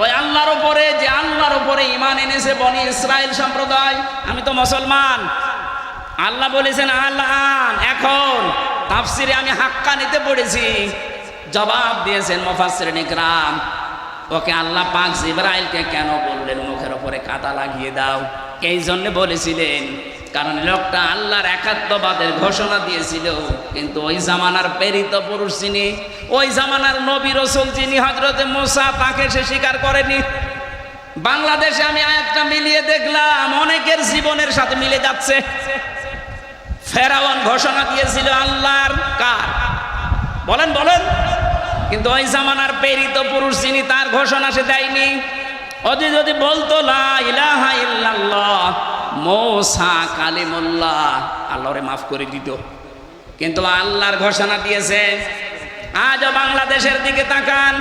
ওই আল্লাহর উপরে, যে আল্লাহর উপরে ইমান এনেছে বনি ইসরায়েল সম্প্রদায়, আমি তো মুসলমান। আল্লাহ বলেছেন, আল্লাহ, এখন তাফসিরে আমি হাক্কা নিতে পড়েছি। জবাব দিয়েছেন মুফাসসির নিকরাম ওকে আল্লাহ পাক জিব্রাইলকে কেন বললেন? মুখের উপরে কাদা লাগিয়ে দাও। এই জন্য বলেছিলেন কারণ লোকটা আল্লাহর একাত্মবাদের ঘোষণা দিয়েছিল, কিন্তু ওই জামানার প্রেরিত পুরুষ যিনি, ওই জামানার নবী রসুল যিনি হজরতে মোসা, তাকে সে স্বীকার করেনি। বাংলাদেশে আমি আয়াতটা মিলিয়ে দেখলাম, অনেকের জীবনের সাথে মিলে যাচ্ছে। ফেরাওয়ান ঘোষণা দিয়েছিল, আল্লাহর কার? বলেন বলেন। কিন্তু ওই জামানার প্রেরিত পুরুষ যিনি, তার ঘোষণা সে দেয়নি। অতি যদি বলতো, লা ইলাহা ইল্লাল্লাহ মোসা কালিমুল্লাহ। আল্লাহরে মাফ করে দিত। কিন্তু আল্লাহর ঘোষণা দিয়েছে আজও বাংলাদেশের দিকে তাকান।